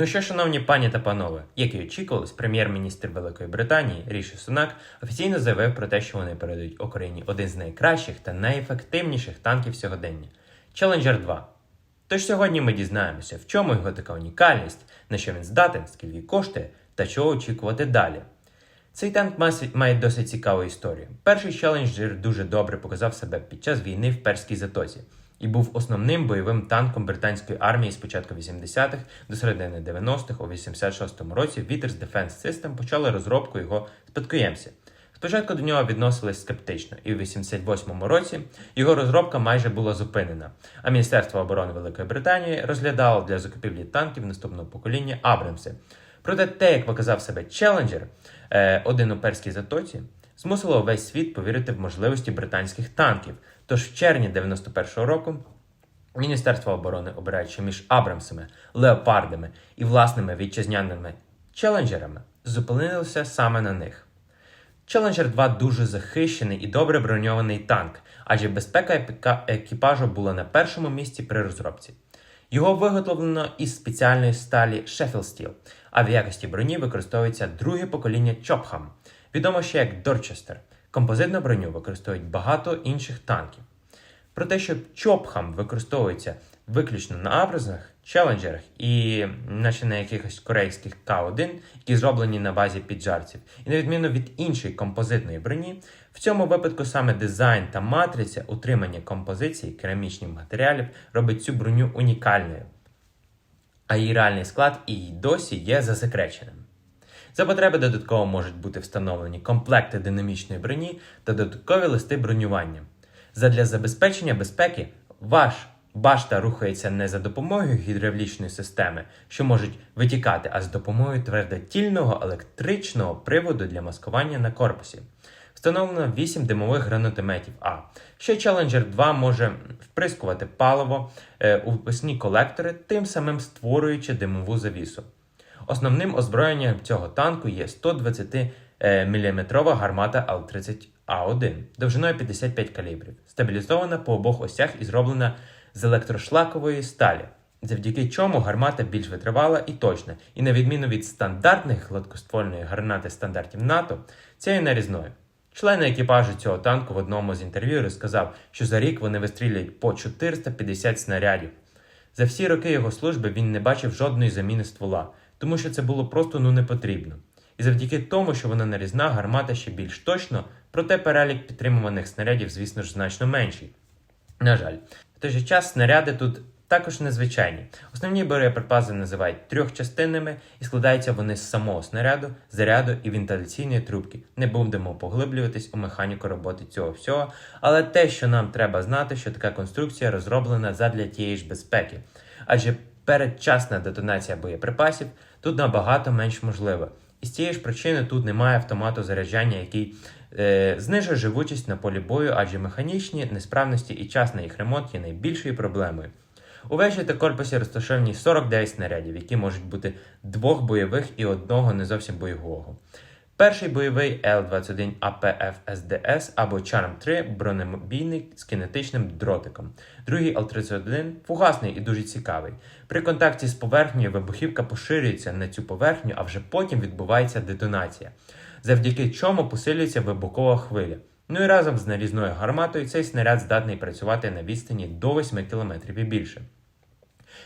Ну що, шановні пані та панове, як і очікувалось, прем'єр-міністр Великої Британії Ріші Сунак офіційно заявив про те, що вони передають Україні один з найкращих та найефективніших танків сьогодення Challenger 2. Тож сьогодні ми дізнаємося, в чому його така унікальність, на що він здатен, скільки коштує та чого очікувати далі. Цей танк має досить цікаву історію. Перший Challenger дуже добре показав себе під час війни в Перській затоці і був основним бойовим танком британської армії з початку 80-х до середини 90-х. У 86-му році Withers Defense System почали розробку його спадкоємця. Спочатку до нього відносились скептично, і у 88-му році його розробка майже була зупинена. А Міністерство оборони Великої Британії розглядало для закупівлі танків наступного покоління Абрамси. Проте те, як показав себе Челленджер, е, один у перській затоці, змусило весь світ повірити в можливості британських танків. Тож в червні 91-го року Міністерство оборони, обираючи між Абрамсами, леопардами і власними вітчизняними челенджерами, зупинилося саме на них. Challenger 2 дуже захищений і добре броньований танк, адже безпека екіпажу була на першому місці при розробці. Його виготовлено із спеціальної сталі Sheffield Steel, а в якості броні використовується друге покоління Chopham, відомо ще як Dorchester. Композитну броню використовують багато інших танків. Про те, що Чопхам використовується виключно на абразах, челенджерах і наче на якихось корейських К1, які зроблені на базі піджарців, і на відміну від іншої композитної броні, в цьому випадку саме дизайн та матриця утримання композиції керамічних матеріалів робить цю броню унікальною, а її реальний склад і досі є засекреченим. За потреби додатково можуть бути встановлені комплекти динамічної броні та додаткові листи бронювання. Задля забезпечення безпеки ваш башта рухається не за допомогою гідравлічної системи, що можуть витікати, а з допомогою твердотільного електричного приводу для маскування на корпусі. Встановлено 8 димових гранатометів А. Ще Challenger 2 може вприскувати паливо е, у випускні колектори, тим самим створюючи димову завісу. Основним озброєнням цього танку є 120 мм гармата Л-30А1 довжиною 55 калібрів, стабілізована по обох осях і зроблена з електрошлакової сталі, завдяки чому гармата більш витривала і точна, і на відміну від стандартних гладкоствольної гармати стандартів НАТО, ця є нарізною. Член екіпажу цього танку в одному з інтерв'ю розказав, що за рік вони вистрілюють по 450 снарядів. За всі роки його служби він не бачив жодної заміни ствола, тому що це було просто ну не потрібно. І завдяки тому, що вона нарізна, гармата ще більш точно, проте перелік підтримуваних снарядів, звісно ж, значно менший. На жаль, в той же час снаряди тут також незвичайні. Основні боєприпаси називають трьохчастинними і складаються вони з самого снаряду, заряду і вентиляційної трубки. Не будемо поглиблюватись у механіку роботи цього всього, але те, що нам треба знати, що така конструкція розроблена задля тієї ж безпеки. Адже передчасна детонація боєприпасів тут набагато менш можливе. І з цієї ж причини тут немає автомату заряджання, який е, знижує живучість на полі бою, адже механічні несправності і час на їх ремонт є найбільшою проблемою. У вежі та корпусі розташовані 49 снарядів, які можуть бути двох бойових і одного не зовсім бойового. Перший бойовий Л-21 АПФ СДС або Charm 3 бронебійний з кінетичним дротиком. Другий Л-31 фугасний і дуже цікавий. При контакті з поверхнею вибухівка поширюється на цю поверхню, а вже потім відбувається детонація, завдяки чому посилюється вибухова хвиля. Ну і разом з нарізною гарматою цей снаряд здатний працювати на відстані до 8 км і більше.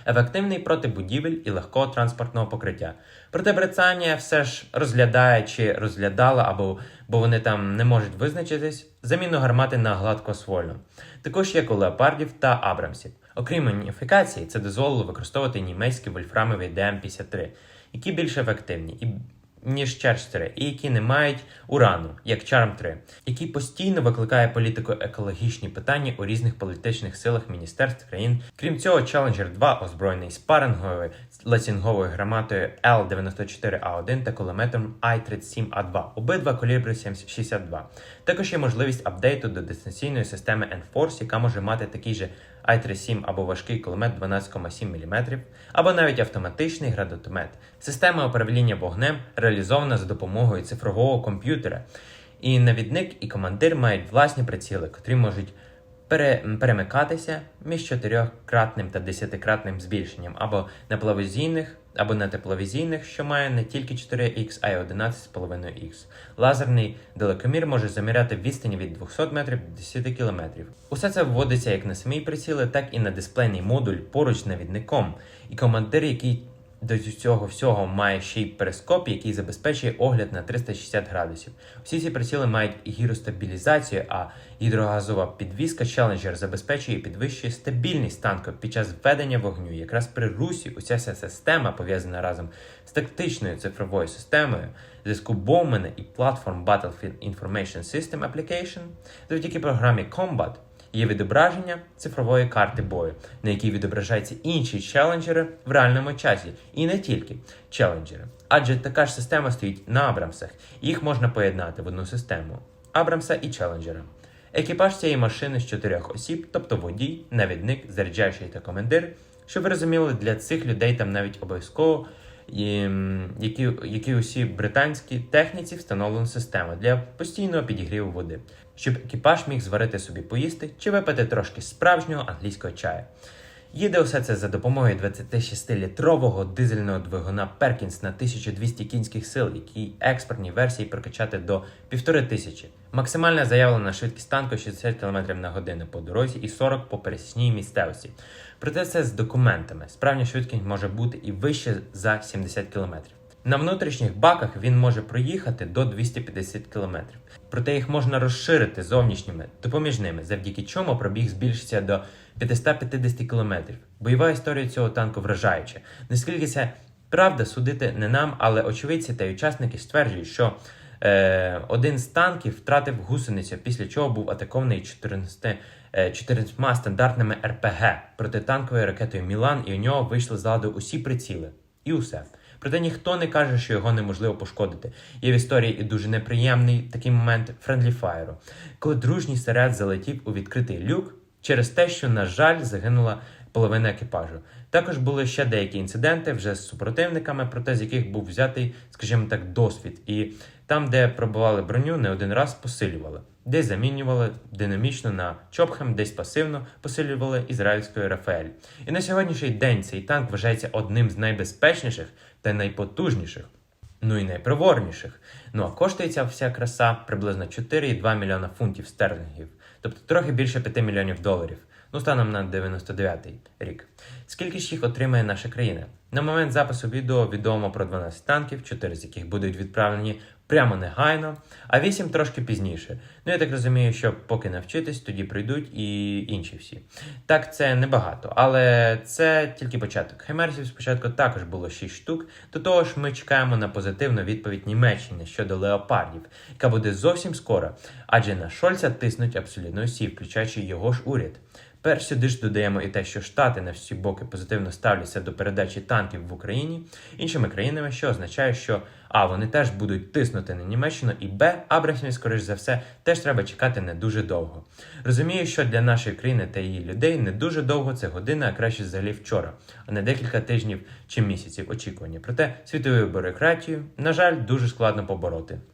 Ефективний проти будівель і легкого транспортного покриття. Проте Британія все ж розглядає чи розглядала, або бо вони там не можуть визначитись заміну гармати на гладкосвольну, також як у леопардів та абрамсів. Окрім уніфікації, це дозволило використовувати німецькі вольфрамові ДМ-53, які більш ефективні і ніж Charge 3, і які не мають урану, як Charm 3, який постійно викликає політико-екологічні питання у різних політичних силах міністерств країн. Крім цього, Challenger 2 озброєний спаринговою лецінговою гранатою L94A1 та кулеметом I-37A2, обидва калібри 762. Також є можливість апдейту до дистанційної системи Enforce, яка може мати такий же i37 або важкий кулемет 12,7 мм, або навіть автоматичний градотомет. Система управління вогнем реалізована за допомогою цифрового комп'ютера. І навідник і командир мають власні приціли, котрі можуть перемикатися між чотирьохкратним та десятикратним збільшенням, або на плавозійних або на тепловізійних, що має не тільки 4х, а й 11,5х. Лазерний далекомір може заміряти відстані від 200 метрів до 10 км. Усе це вводиться як на самій приціли, так і на дисплейний модуль поруч з навідником. І командир, який до цього всього має ще й перископ, який забезпечує огляд на 360 градусів. Всі ці приціли мають гіростабілізацію, а гідрогазова підвізка Challenger забезпечує і підвищує стабільність танку під час введення вогню. Якраз при русі уся ця система пов'язана разом з тактичною цифровою системою зв'язку Bowman і платформ Battlefield Information System Application завдяки програмі Combat є відображення цифрової карти бою, на якій відображаються інші челенджери в реальному часі, і не тільки челенджери. Адже така ж система стоїть на Абрамсах, їх можна поєднати в одну систему Абрамса і челенджера. Екіпаж цієї машини з чотирьох осіб, тобто водій, навідник, заряджаючий та командир. Щоб ви розуміли, для цих людей там навіть обов'язково і, які, які усі британські техніці встановлена система для постійного підігріву води, щоб екіпаж міг зварити собі поїсти чи випити трошки справжнього англійського чаю. Їде усе це за допомогою 26-літрового дизельного двигуна Perkins на 1200 кінських сил, який експортній версії прокачати до 1500. Максимальна заявлена швидкість танку 60 км на годину по дорозі і 40 по пересічній місцевості. Проте це з документами. Справжня швидкість може бути і вище за 70 км. На внутрішніх баках він може проїхати до 250 км. Проте їх можна розширити зовнішніми допоміжними, завдяки чому пробіг збільшиться до 550 км. Бойова історія цього танку вражаюча. Наскільки це правда, судити не нам, але очевидці та учасники стверджують, що е, один з танків втратив гусеницю, після чого був атакований 14, е, 14 стандартними РПГ протитанковою ракетою Мілан, і у нього вийшли з ладу усі приціли. І усе. Проте ніхто не каже, що його неможливо пошкодити. Є в історії і дуже неприємний такий момент Френдлі Фаєру, коли дружній серед залетів у відкритий люк через те, що, на жаль, загинула половина екіпажу. Також були ще деякі інциденти вже з супротивниками, проте з яких був взятий, скажімо так, досвід. І там, де пробували броню, не один раз посилювали. Десь замінювали динамічно на Чопхем, десь пасивно посилювали ізраїльською Рафаель. І на сьогоднішній день цей танк вважається одним з найбезпечніших та найпотужніших. Ну і найпроворніших. Ну а коштує ця вся краса приблизно 4,2 мільйона фунтів стерлінгів, тобто трохи більше 5 мільйонів доларів. Ну, станом на 99-й рік. Скільки ж їх отримає наша країна? На момент запису відео відомо про 12 танків, 4 з яких будуть відправлені прямо негайно, а 8 трошки пізніше. Ну я так розумію, що поки навчитись, тоді прийдуть і інші всі. Так, це небагато, але це тільки початок. Хаймерсів спочатку також було 6 штук. До того ж, ми чекаємо на позитивну відповідь Німеччини щодо леопардів, яка буде зовсім скоро, адже на Шольца тиснуть абсолютно всі, включаючи його ж уряд. Перш сюди ж додаємо і те, що Штати на всі боки позитивно ставляться до передачі танків в Україні іншими країнами, що означає, що А, вони теж будуть тиснути на Німеччину, і Б, Абрахмів, скоріш за все, теж треба чекати не дуже довго. Розумію, що для нашої країни та її людей не дуже довго це година, а краще взагалі вчора, а не декілька тижнів чи місяців очікування. Проте світову бюрократію, на жаль, дуже складно побороти.